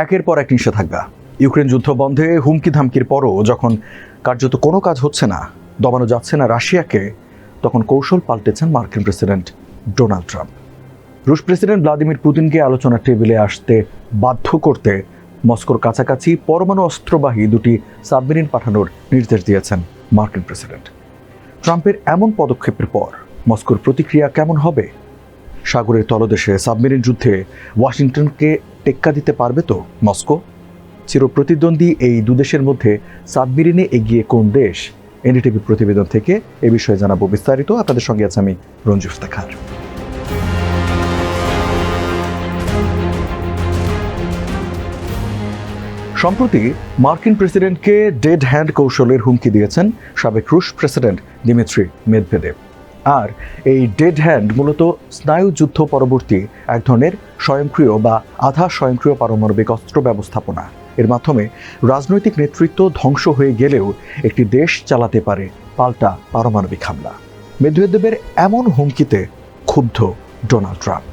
একের পর এক নিষেধাজ্ঞা। ইউক্রেন যুদ্ধ বন্ধে হুমকি ধামকির পরও যখন কার্যত কোনো কাজ হচ্ছে না, দমানো যাচ্ছে না রাশিয়াকে, তখন কৌশল পাল্টেছেন মার্কিন প্রেসিডেন্ট ডোনাল্ড ট্রাম্প। রুশ প্রেসিডেন্ট ভ্লাদিমির পুতিনকে আলোচনার টেবিলে আসতে বাধ্য করতে মস্কোর কাছাকাছি পরমাণু অস্ত্রবাহী দুটি সাবমেরিন পাঠানোর নির্দেশ দিয়েছেন মার্কিন প্রেসিডেন্ট। ট্রাম্পের এমন পদক্ষেপের পর মস্কোর প্রতিক্রিয়া কেমন হবে? সাগরের তলদেশে সাবমেরিন যুদ্ধে ওয়াশিংটনকে টেক্কা দিতে পারবে তো মস্কো? চিরপ্রতিদ্বন্দ্বী এই দুদেশের মধ্যে সাবমেরিনে এগিয়ে কোন দেশ? এনডিটিভি প্রতিবেদন থেকে এ বিষয়ে জানাব বিস্তারিত। আপনাদের সঙ্গে আছে আমি রঞ্জু ইফতেখার। সম্প্রতি মার্কিন প্রেসিডেন্টকে ডেড হ্যান্ড কৌশলের হুমকি দিয়েছেন সাবেক রুশ প্রেসিডেন্ট দিমিত্রি মেদভেদেব আর এই ডেড হ্যান্ড মূলত স্নায়ু যুদ্ধ পরবর্তী এক ধরনের স্বয়ংক্রিয় বা আধা স্বয়ংক্রিয় পারমাণবিক অস্ত্র ব্যবস্থাপনা। এর মাধ্যমে রাজনৈতিক নেতৃত্ব ধ্বংস হয়ে গেলেও একটি দেশ চালাতে পারে পাল্টা পারমাণবিক হামলা। মেদভেদেবের এমন হুমকিতে ক্ষুব্ধ ডোনাল্ড ট্রাম্প।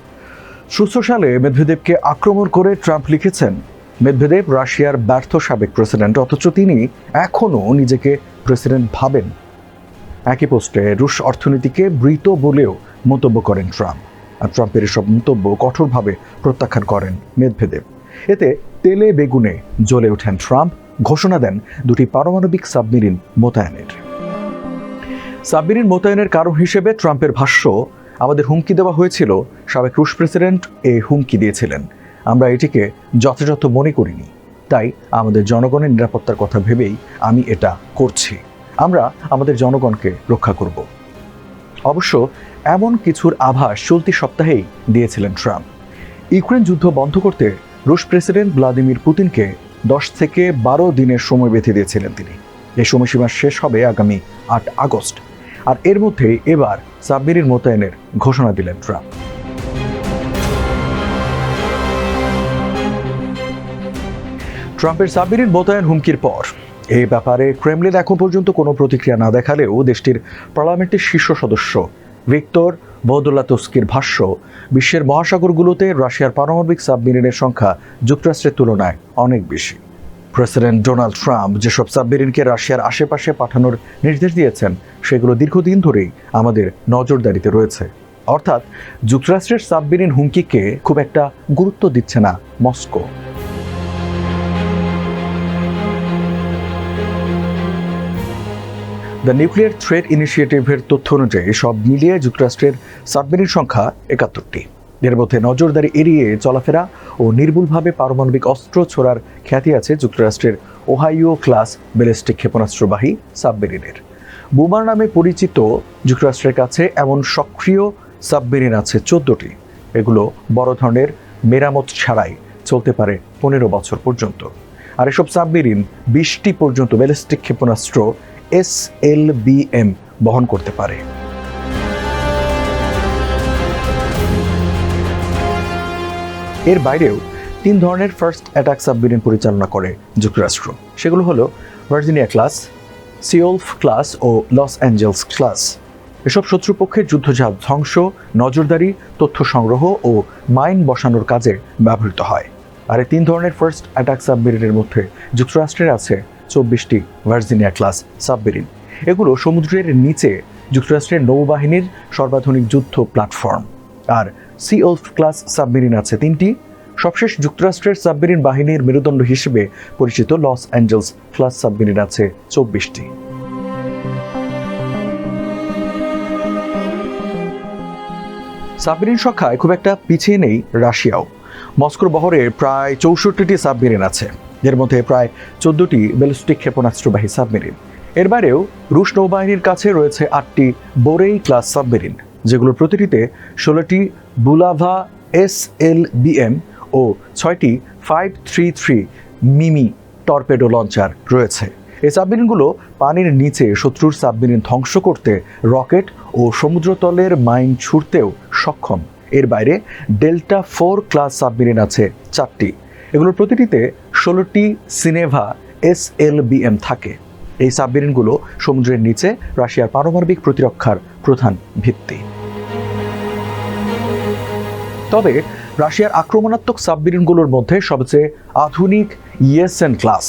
সুস্থ সালে মেদভেদেবকে আক্রমণ করে ট্রাম্প লিখেছেন, মেদভেদেব রাশিয়ার ব্যর্থ সাবেক প্রেসিডেন্ট, অথচ তিনি এখনও নিজেকে প্রেসিডেন্ট ভাবেন। একই পোস্টে রুশ অর্থনীতিকে মৃত বলেও মন্তব্য করেন ট্রাম্প। আর ট্রাম্পের এসব মন্তব্য কঠোরভাবে প্রত্যাখ্যান করেন মেদভেদেব। এতে তেলে বেগুনে জ্বলে ওঠেন ট্রাম্প, ঘোষণা দেন দুটি পারমাণবিক সাবমেরিন মোতায়েনের। সাবমেরিন মোতায়েনের কারণ হিসেবে ট্রাম্পের ভাষ্য, আমাদের হুমকি দেওয়া হয়েছিল, সাবেক রুশ প্রেসিডেন্ট এ হুমকি দিয়েছিলেন। আমরা এটিকে যথাযথ মনে করিনি। তাই আমাদের জনগণের নিরাপত্তার কথা ভেবেই আমি এটা করছি। আমরা আমাদের জনগণকে রক্ষা করব। অবশ্য এমন কিছুর আভাস চলতি সপ্তাহেই দিয়েছিলেন ট্রাম্প। ইউক্রেন যুদ্ধ বন্ধ করতে রুশ প্রেসিডেন্ট ভ্লাদিমির পুতিনকে দশ থেকে বারো দিনের সময় বেঁধে দিয়েছিলেন তিনি। এই সময়সীমা শেষ হবে আগামী আট আগস্ট। আর এর মধ্যে এবার সাবমেরিন মোতায়েনের ঘোষণা দিলেন ট্রাম্প। ট্রাম্পের সাবমেরিন মোতায়েন হুমকির পর এই ব্যাপারে ক্রেমলিন এখন পর্যন্ত কোনো প্রতিক্রিয়া না দেখালেও দেশটির পার্লামেন্টের শীর্ষ সদস্য ভিক্টর বৌদুল্লাতস্কির ভাষ্য, বিশ্বের মহাসাগরগুলোতে রাশিয়ার পারমাণবিক সাবমেরিনের সংখ্যা যুক্তরাষ্ট্রের তুলনায় অনেক বেশি। প্রেসিডেন্ট ডোনাল্ড ট্রাম্প যেসব সাবমেরিনকে রাশিয়ার আশেপাশে পাঠানোর নির্দেশ দিয়েছেন, সেগুলো দীর্ঘদিন ধরেই আমাদের নজরদারিতে রয়েছে। অর্থাৎ যুক্তরাষ্ট্রের সাবমেরিন হুমকিকে খুব একটা গুরুত্ব দিচ্ছে না মস্কো। দ্য নিউক্লিয়ার থ্রেড ইনিশিয়েটিভের তথ্য অনুযায়ী সব মিলিয়ে যুক্তরাষ্ট্রের সাবমেরিন সংখ্যা একাত্তরটি। এর মধ্যে নজরদারি এড়িয়ে চলাফেরা ও নির্ভুলভাবে পারমাণবিক অস্ত্র ছোড়ার খ্যাতি আছে যুক্তরাষ্ট্রের ওহাইও ক্লাস ব্যালিস্টিক ক্ষেপণাস্ত্রবাহী সাবমেরিনের। বুমার নামে পরিচিত যুক্তরাষ্ট্রের কাছে এমন সক্রিয় সাবমেরিন আছে চোদ্দটি। এগুলো বড় ধরনের মেরামত ছাড়াই চলতে পারে পনেরো বছর পর্যন্ত। আর এসব সাবমেরিন বিশটি পর্যন্ত ব্যালিস্টিক ক্ষেপণাস্ত্র এস এল বি এম বহন করতে পারে। এর বাইরেও তিন ধরনের ফার্স্ট অ্যাটাক সাবমেরিন পরিচালনা করে যুক্তরাষ্ট্র। সেগুলো হলো ভার্জিনিয়া ক্লাস, সিওলফ ক্লাস ও লস অ্যাঞ্জেলস ক্লাস। এসব শত্রুপক্ষের যুদ্ধজাহাজ ধ্বংস, নজরদারি, তথ্য সংগ্রহ ও মাইন বসানোর কাজে ব্যবহৃত হয়। আর এই তিন ধরনের ফার্স্ট অ্যাটাক সাবমেরিনের মধ্যে যুক্তরাষ্ট্রের আছে চব্বিশটি ভার্জিনিয়া ক্লাস সাবমেরিন। এগুলো সমুদ্রের নিচে যুক্তরাষ্ট্রের নৌবাহিনীর সর্বাধুনিক যুদ্ধ প্ল্যাটফর্ম। আর সি ওলফ ক্লাস সাবমেরিন আছে তিনটি। সবশেষ যুক্তরাষ্ট্রের সাবমেরিন বাহিনীর মেরুদণ্ড হিসেবে পরিচিত লস অ্যাঞ্জেলস ক্লাস সাবমেরিন আছে চব্বিশটি। সাবমেরিন সংখ্যায় খুব একটা পিছিয়ে নেই রাশিয়াও। মস্কোর বহরে প্রায় চৌষট্টিটি সাবমেরিন আছে। এর মধ্যে প্রায় চোদ্দটি ব্যালিস্টিক ক্ষেপণাস্ত্রবাহী সাবমেরিন। এর বাইরেও রুশ নৌবাহিনীর কাছে রয়েছে আটটি বোরেই ক্লাস সাবমেরিন, যেগুলোর প্রতিটিতে ষোলোটি বুলাভা এস এল বিএম ও ছয়টি ফাইভ থ্রি থ্রি মিমি টর্পেডো লঞ্চার রয়েছে। এই সাবমেরিনগুলো পানির নিচে শত্রুর সাবমেরিন ধ্বংস করতে রকেট ও সমুদ্রতলের মাইন ছুড়তেও সক্ষম। এর বাইরে ডেল্টা ফোর ক্লাস সাবমেরিন আছে চারটি। এগুলোর প্রতিটিতে ষোলোটি সিনেভা এস এল বিএম থাকে। এই সাবমেরিনগুলো সমুদ্রের নিচে রাশিয়ার পারমাণবিক প্রতিরক্ষার প্রধান ভিত্তি। তবে রাশিয়ার আক্রমণাত্মক সাবমেরিনগুলোর মধ্যে সবচেয়ে আধুনিক ইএসএন ক্লাস,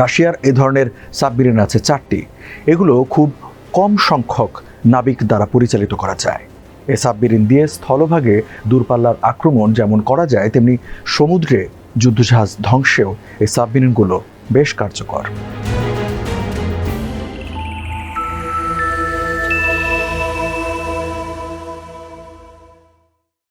রাশিয়ার এ ধরনের সাবমেরিন আছে চারটি। এগুলো খুব কম সংখ্যক নাবিক দ্বারা পরিচালিত করা যায়। এ সাবমেরিন দিয়ে স্থলভাগে দূরপাল্লার আক্রমণ যেমন করা যায়, তেমনি সমুদ্রে যুদ্ধজাহাজ ধ্বংসেও এই সাবমেরিনগুলো বেশ কার্যকর।